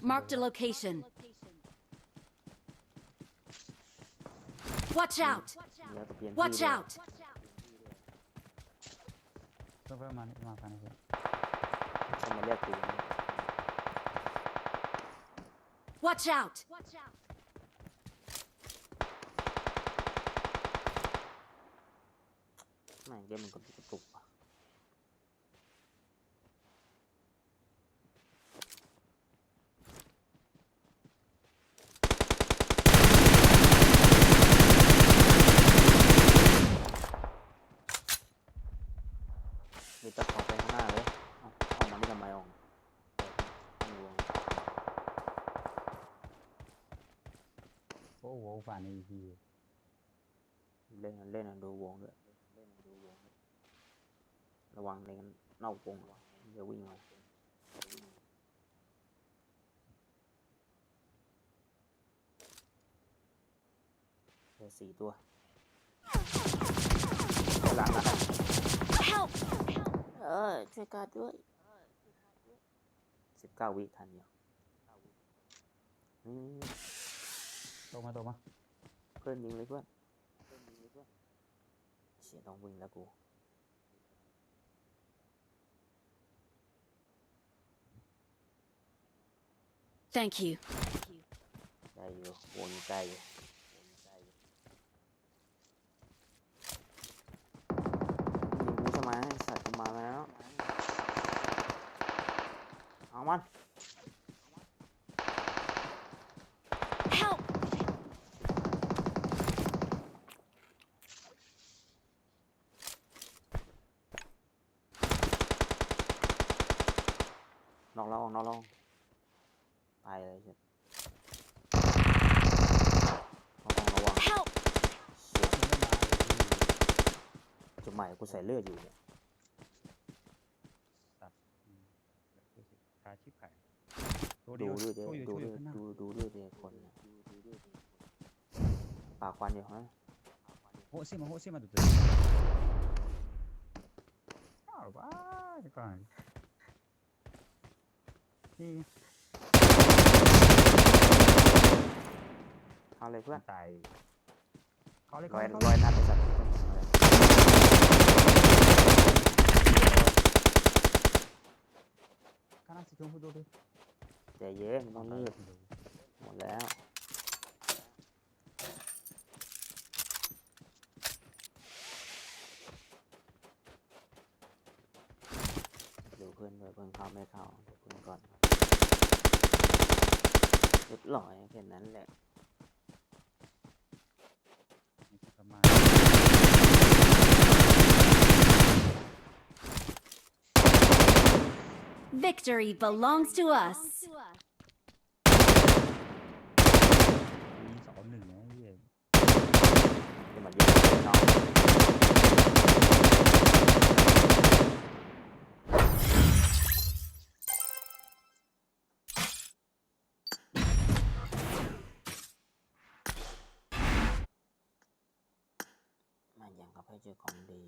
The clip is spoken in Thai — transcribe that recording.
Marked a location. Watch out! แล้วก็เปลี่ยน Watch ที่ด้วย out! เพิ่มเพิ่มมานี่มาฟังนี่ เข้ามาเรียกกูนะ Watch out! แม่งเกมมันกระตุกกระตุกว่ะมีตะขอไปข้างหน้าเลยเอาออกมานี่ทำไมออกไม่รู้ โอ้โห ฝ่านี่ทีเล่นกันเล่นกันดูวงด้วยเล่นกันดูวงด้วยระวังในกันนอกวงเดี๋ยววิ่งมาเหลือสี่ตัวหลังนะ Help! เออช่วยการด้วยสิบเก้าวิทันอยู่นี่ ตรงมาตรงมาเพื่อนยิงเลยเพื่อนเสียต้องวิ่งแล้วกู Thank you. ได้อยู่วงใกล้อยู่ยิงกูใช่ไหมใส่กูมาแล้วเอามัน นอกแล้วนอกแล้วตายเลยเช็ดต้องระวัง Help! เสียจุดใหม่กูใส่เลือดอยู่เนี่ยสัตว์อืมดูสิคาชิบหายตัวเดีดูยวเลือดดิช่วยอยู่ดูช่วยอเลืยู่อดข้างหน้าดูดูเลือดดิคนน่ะปากควันอยู่ฮะโหเสียมาโหเสียมาดูตัวอ้าวว้าเดี๋ยวก่อ นนี่เอาเลยเพื่อนตายเขาเลยร้เขาอยเลยเขาร้เลอยยนัดไปสัตว์ข้างหน้าสิชมพูดูดิใจเย็นไม่ต้องรีบหมดแล้วดูเพื่อนด้วยเพื่อนเข้าไม่เข้าดูเพื่อนก่อน เรียบร้อยแค่นั้นแหละนี่คือประมาณ Victory belongs to us. อย่างกับให้เจอของดี